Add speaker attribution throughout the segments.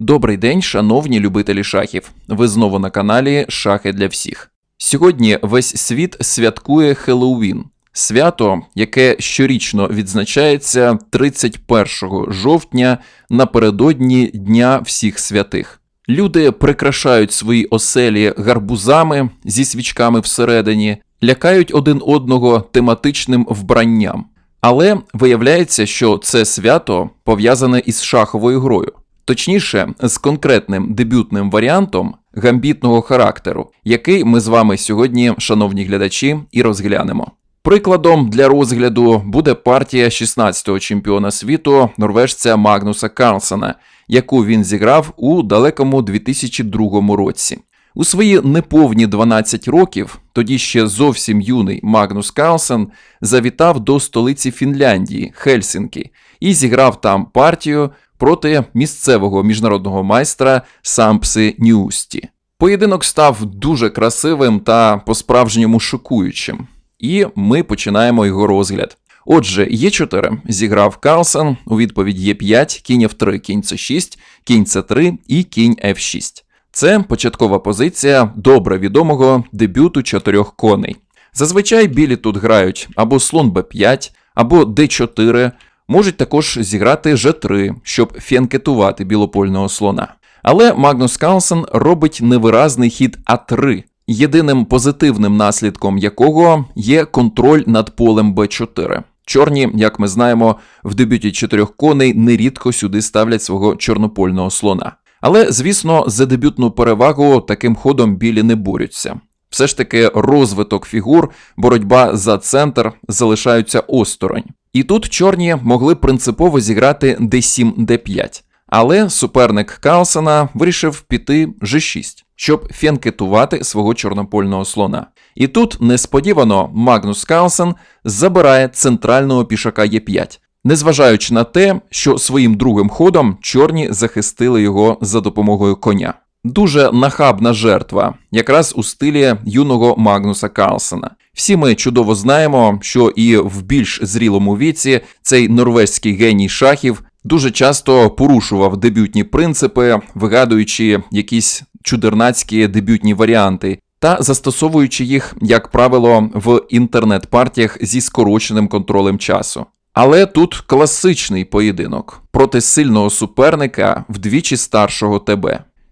Speaker 1: Добрий день, шановні любителі шахів. Ви знову на каналі Шахи для всіх. Сьогодні весь світ святкує Хеллоуін. Свято, яке щорічно відзначається 31 жовтня напередодні Дня всіх святих. Люди прикрашають свої оселі гарбузами зі свічками всередині, лякають один одного тематичним вбранням. Але виявляється, що це свято пов'язане із шаховою грою, точніше, з конкретним дебютним варіантом гамбітного характеру, який ми з вами сьогодні, шановні глядачі, і розглянемо. Прикладом для розгляду буде партія 16-го чемпіона світу норвежця Магнуса Карлсена, яку він зіграв у далекому 2002 році. У свої неповні 12 років, тоді ще зовсім юний Магнус Карлсен завітав до столиці Фінляндії Хельсінкі і зіграв там партію проти місцевого міжнародного майстра Сампси Ньюсті. Поєдинок став дуже красивим та по-справжньому шокуючим. І ми починаємо його розгляд. Отже, Е4 зіграв Карлсен, у відповідь Е5, кінь F3, кінь С6, кінь С3 і кінь F6. Це початкова позиція добре відомого дебюту чотирьох коней. Зазвичай білі тут грають або слон Б5, або Д4, можуть також зіграти Ж3, щоб фенкетувати білопольного слона. Але Магнус Карлсен робить невиразний хід А3, єдиним позитивним наслідком якого є контроль над полем Б4. Чорні, як ми знаємо, в дебюті чотирьох коней нерідко сюди ставлять свого чорнопольного слона. Але, звісно, за дебютну перевагу таким ходом білі не борються. Все ж таки, розвиток фігур, боротьба за центр залишаються осторонь. І тут чорні могли принципово зіграти d7, d5. Але суперник Карлсена вирішив піти G6, щоб фенкетувати свого чорнопольного слона. І тут несподівано Магнус Карлсен забирає центрального пішака Е5, незважаючи на те, що своїм другим ходом чорні захистили його за допомогою коня. Дуже нахабна жертва, якраз у стилі юного Магнуса Карлсена. Всі ми чудово знаємо, що і в більш зрілому віці цей норвезький геній шахів дуже часто порушував дебютні принципи, вигадуючи якісь чудернацькі дебютні варіанти. Та застосовуючи їх, як правило, в інтернет-партіях зі скороченим контролем часу. Але тут класичний поєдинок проти сильного суперника вдвічі старшого ТБ.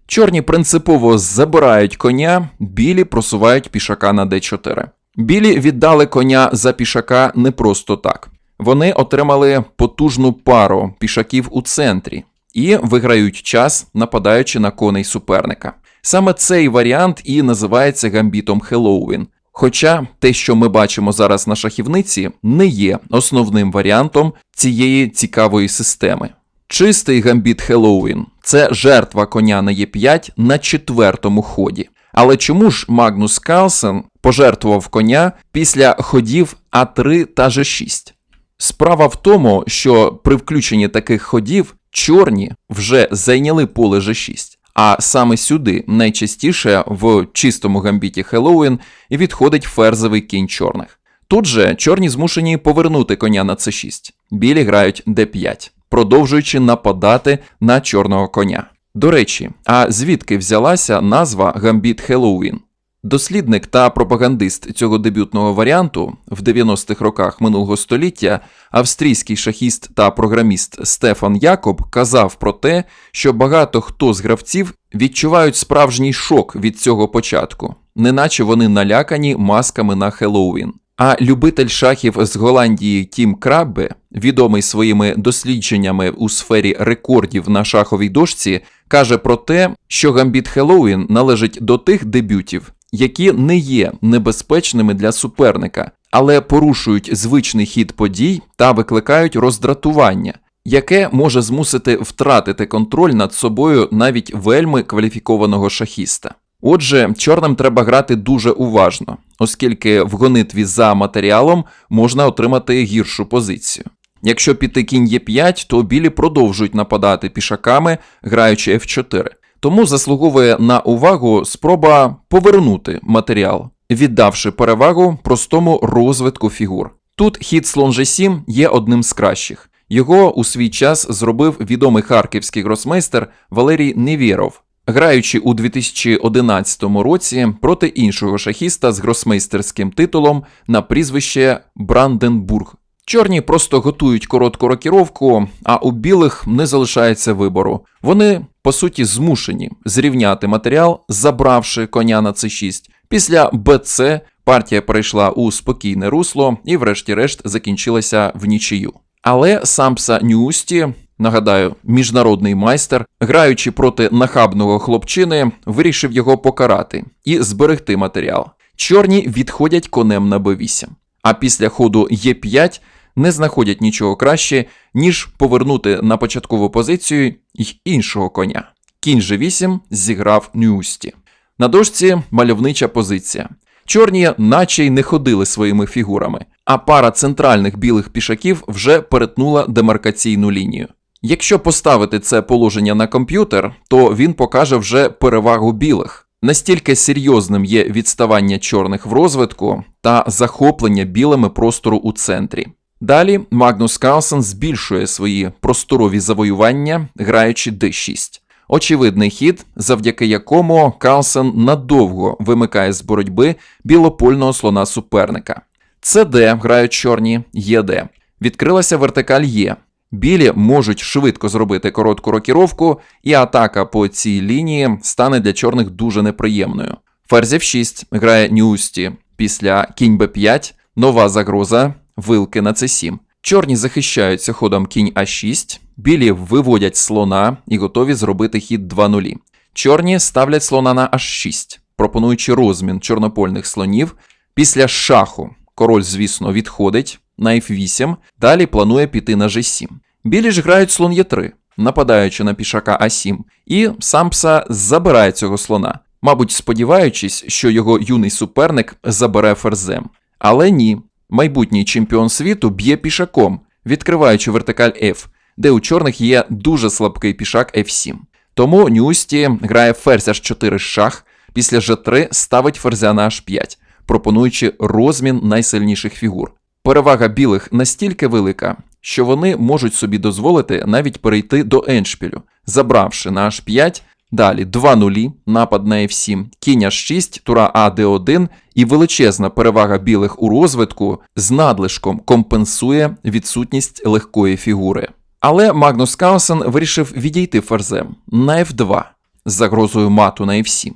Speaker 1: Чорні принципово забирають коня, білі просувають пішака на d4. Білі віддали коня за пішака не просто так. Вони отримали потужну пару пішаків у центрі і виграють час, нападаючи на коней суперника. Саме цей варіант і називається гамбітом Хеллоуін. Хоча те, що ми бачимо зараз на шахівниці, не є основним варіантом цієї цікавої системи. Чистий гамбіт Хеллоуін це жертва коня на Е5 на четвертому ході. Але чому ж Магнус Карлсен пожертвував коня після ходів А3 та Ж6? Справа в тому, що при включенні таких ходів чорні вже зайняли поле Ж6. А саме сюди найчастіше в чистому гамбіті Хеллоуін відходить ферзовий кінь чорних. Тут же чорні змушені повернути коня на С6. Білі грають Д5, продовжуючи нападати на чорного коня. До речі, а звідки взялася назва Гамбіт Хеллоуін? Дослідник та пропагандист цього дебютного варіанту в 90-х роках минулого століття австрійський шахіст та програміст Стефан Якоб казав про те, що багато хто з гравців відчувають справжній шок від цього початку, неначе вони налякані масками на Хеллоуін. А любитель шахів з Голландії Тім Краббе, відомий своїми дослідженнями у сфері рекордів на шаховій дошці, каже про те, що гамбіт Хеллоуін належить до тих дебютів, які не є небезпечними для суперника, але порушують звичний хід подій та викликають роздратування, яке може змусити втратити контроль над собою навіть вельми кваліфікованого шахіста. Отже, чорним треба грати дуже уважно, оскільки в гонитві за матеріалом можна отримати гіршу позицію. Якщо піти кінь Е5, то білі продовжують нападати пішаками, граючи F4. Тому заслуговує на увагу спроба повернути матеріал, віддавши перевагу простому розвитку фігур. Тут хід слон G7 є одним з кращих. Його у свій час зробив відомий харківський гросмейстер Валерій Невєров, граючи у 2011 році проти іншого шахіста з гросмейстерським титулом на прізвище Бранденбург. Чорні просто готують коротку рокіровку, а у білих не залишається вибору. Вони, по суті, змушені зрівняти матеріал, забравши коня на c6. Після БЦ партія перейшла у спокійне русло і, врешті-решт, закінчилася в нічию. Але Сампса Нюсті, нагадаю, міжнародний майстер, граючи проти нахабного хлопчини, вирішив його покарати і зберегти матеріал. Чорні відходять конем на Б8. А після ходу Е5 не знаходять нічого краще, ніж повернути на початкову позицію й іншого коня. Кінь G8 зіграв Нюсті. На дошці мальовнича позиція. Чорні, наче й не ходили своїми фігурами, а пара центральних білих пішаків вже перетнула демаркаційну лінію. Якщо поставити це положення на комп'ютер, то він покаже вже перевагу білих. Настільки серйозним є відставання чорних в розвитку та захоплення білими простору у центрі. Далі Магнус Карлсен збільшує свої просторові завоювання, граючи d6. Очевидний хід, завдяки якому Карлсен надовго вимикає з боротьби білопольного слона суперника. ЦД грають чорні, ЄД. Відкрилася вертикаль Є. Білі можуть швидко зробити коротку рокіровку, і атака по цій лінії стане для чорних дуже неприємною. Ферзь F6 грає Нюсті. Після кінь Б5 нова загроза, вилки на С7. Чорні захищаються ходом кінь А6, білі виводять слона і готові зробити хід 2-0. Чорні ставлять слона на H6, пропонуючи розмін чорнопольних слонів. Після шаху король, звісно, відходить на F8, далі планує піти на G7. Білі ж грають слон Е3, нападаючи на пішака А7, і Сампса забирає цього слона, мабуть, сподіваючись, що його юний суперник забере ферзем. Але ні, майбутній чемпіон світу б'є пішаком, відкриваючи вертикаль F, де у чорних є дуже слабкий пішак F7. Тому Нюсті грає ферзь H4 шах, після G3 ставить ферзя на H5, пропонуючи розмін найсильніших фігур. Перевага білих настільки велика, що вони можуть собі дозволити навіть перейти до еншпілю, забравши на H5, далі 2 нулі, напад на F7, кінь H6, тура А D1 і величезна перевага білих у розвитку з надлишком компенсує відсутність легкої фігури. Але Магнус Каусен вирішив відійти ферзем на F2 з загрозою мату на F7.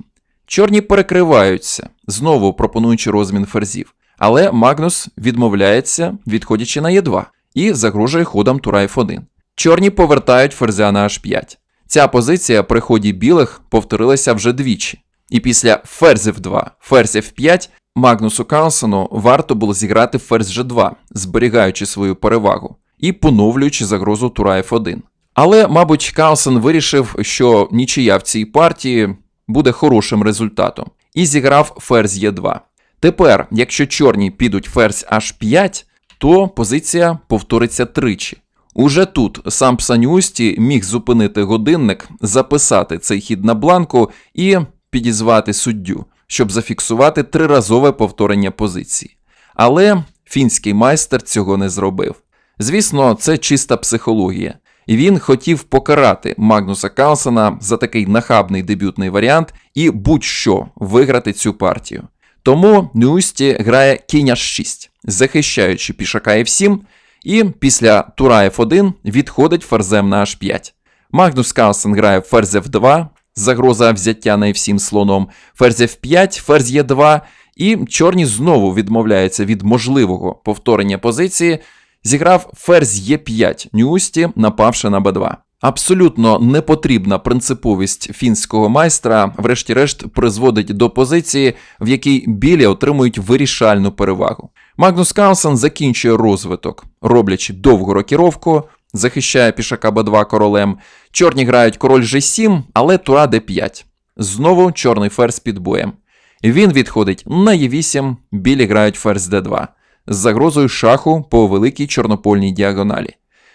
Speaker 1: Чорні перекриваються, знову пропонуючи розмін ферзів. Але Магнус відмовляється, відходячи на Е2, і загрожує ходом тура F1. Чорні повертають ферзя на H5. Ця позиція при ході білих повторилася вже двічі. І після ферзь F2, ферзь F5 Магнусу Карлсону варто було зіграти ферзь G2, зберігаючи свою перевагу і поновлюючи загрозу тура F1. Але, мабуть, Карлсон вирішив, що нічия в цій партії буде хорошим результатом, і зіграв ферзь Е2. Тепер, якщо чорні підуть ферзь H5, то позиція повториться тричі. Уже тут сам Псанюсті міг зупинити годинник, записати цей хід на бланку і підізвати суддю, щоб зафіксувати триразове повторення позиції. Але фінський майстер цього не зробив. Звісно, це чиста психологія. І він хотів покарати Магнуса Карлсена за такий нахабний дебютний варіант і будь-що виграти цю партію. Тому Нюсті грає кінь H6, захищаючи пішака F7, і після тура F1 відходить ферзем на H5. Магнус Карлсен грає ферзь F2, загроза взяття на F7 слоном, ферзь F5, ферзь Е2, і чорні знову відмовляються від можливого повторення позиції, зіграв ферзь Е5 Нюсті, напавши на Б2. Абсолютно непотрібна принциповість фінського майстра, врешті-решт, призводить до позиції, в якій білі отримують вирішальну перевагу. Магнус Карлсен закінчує розвиток, роблячи довгу рокіровку, захищає пішака Б2 королем. Чорні грають король G7, але тура Д5. Знову чорний ферзь під боєм. Він відходить на Е8, білі грають ферзь Д2 з загрозою шаху по великій чорнопольній діагоналі.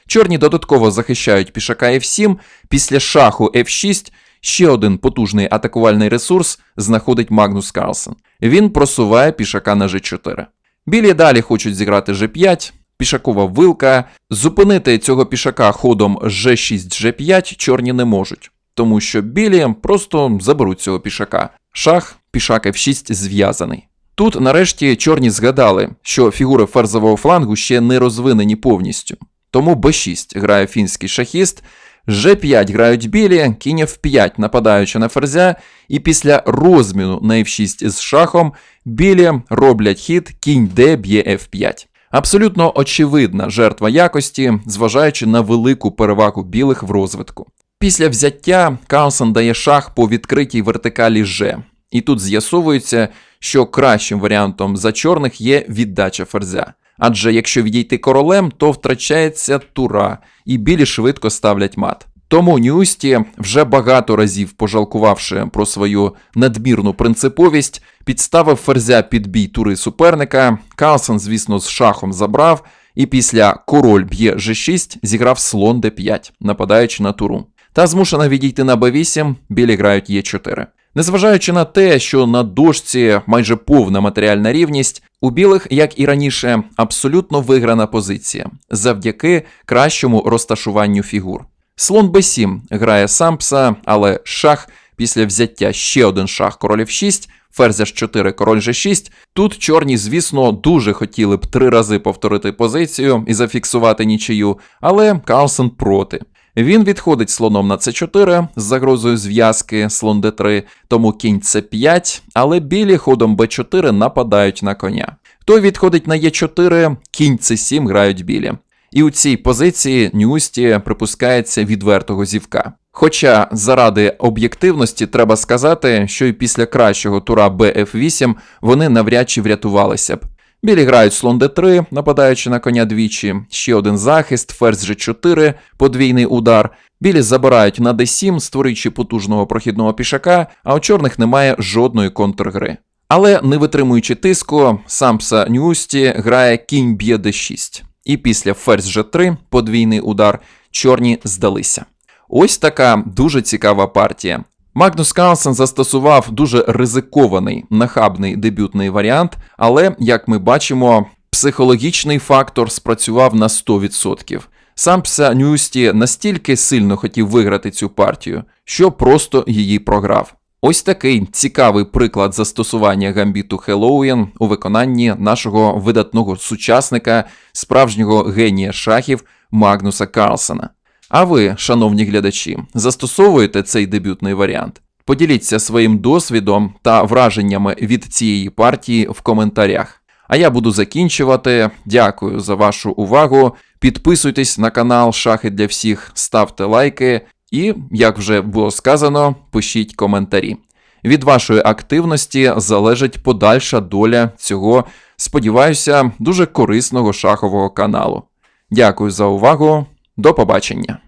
Speaker 1: Чорні додатково захищають пішака F7, після шаху F6 ще один потужний атакувальний ресурс знаходить Магнус Карлсен. Він просуває пішака на G4. Білі далі хочуть зіграти G5, пішакова вилка. Зупинити цього пішака ходом G6, G5 чорні не можуть, тому що білі просто заберуть цього пішака. Шах, пішак F6 зв'язаний. Тут, нарешті, чорні згадали, що фігури ферзового флангу ще не розвинені повністю. Тому b6 грає фінський шахіст, g5 грають білі, кінь f5 нападаючи на ферзя, і після розміну на f6 з шахом білі роблять хід кінь d б'є f5. Абсолютно очевидна жертва якості, зважаючи на велику перевагу білих в розвитку. Після взяття Каунсен дає шах по відкритій вертикалі G. І тут з'ясовується, що кращим варіантом за чорних є віддача ферзя. Адже якщо відійти королем, то втрачається тура, і білі швидко ставлять мат. Тому Нюсті, вже багато разів пожалкувавши про свою надмірну принциповість, підставив ферзя під бій тури суперника. Карлсон, звісно, з шахом забрав, і після король б'є G6 зіграв слон d5, нападаючи на туру. Та змушена відійти на b8, білі грають e4. Незважаючи на те, що на дошці майже повна матеріальна рівність, у білих, як і раніше, абсолютно виграна позиція завдяки кращому розташуванню фігур. Слон b7 грає сампса, але шах після взяття ще один шах король f6, ферзь h4, король g6. Тут чорні, звісно, дуже хотіли б три рази повторити позицію і зафіксувати нічию, але Карлсон проти. Він відходить слоном на c4 з загрозою зв'язки, слон d3, тому кінь c5, але білі ходом b4 нападають на коня. Той відходить на e4, кінь c7 грають білі. І у цій позиції Нюсті припускається відвертого зівка. Хоча заради об'єктивності треба сказати, що і після кращого тура bf8 вони навряд чи врятувалися б. Білі грають слон d3, нападаючи на коня двічі, ще один захист, ферзь g4, подвійний удар. Білі забирають на d7, створюючи потужного прохідного пішака, а у чорних немає жодної контргри. Але не витримуючи тиску, сампса Нюсті грає кінь б'є d6. І після ферзь g3, подвійний удар, чорні здалися. Ось така дуже цікава партія. Магнус Карлсен застосував дуже ризикований нахабний дебютний варіант, але, як ми бачимо, психологічний фактор спрацював на 100%. Сам Пса Нюсті настільки сильно хотів виграти цю партію, що просто її програв. Ось такий цікавий приклад застосування гамбіту Хеллоуін у виконанні нашого видатного сучасника, справжнього генія шахів Магнуса Карлсена. А ви, шановні глядачі, застосовуєте цей дебютний варіант? Поділіться своїм досвідом та враженнями від цієї партії в коментарях. А я буду закінчувати. Дякую за вашу увагу. Підписуйтесь на канал Шахи для всіх, ставте лайки і, як вже було сказано, пишіть коментарі. Від вашої активності залежить подальша доля цього, сподіваюся, дуже корисного шахового каналу. Дякую за увагу. До побачення!